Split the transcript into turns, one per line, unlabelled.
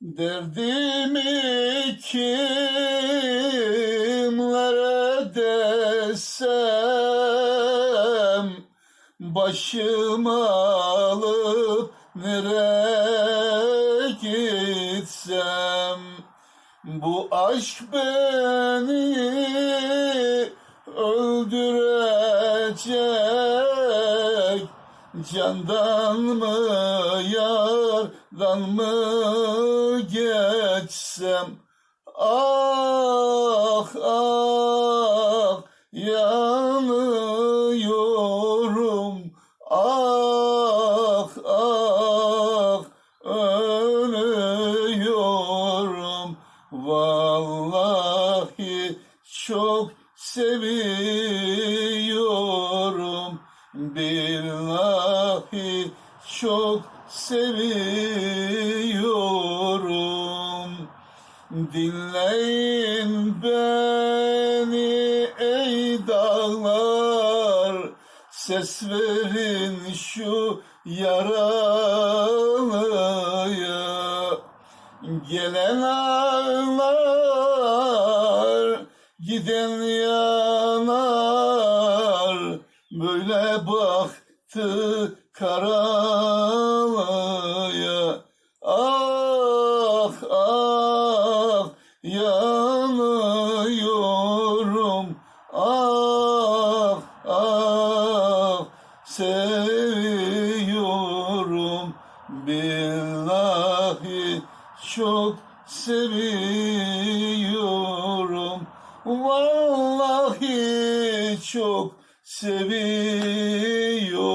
Derdimi kimlere desem Başımı alıp nereye gitsem? Bu aşk beni öldürecek Candan mı yardan mı geçsem? Ah ah yanıyorum. Ah ah ölüyorum. Vallahi çok seviyorum Billahi çok seviyorum. Dinleyin beni ey dağlar. Ses verin şu yaralıya. Gelen ağlar Giden yanar baktı karalıya Ah ah yanıyorum. Ah ah seviyorum. Billahi çok seviyorum. Vallahi çok seviyorum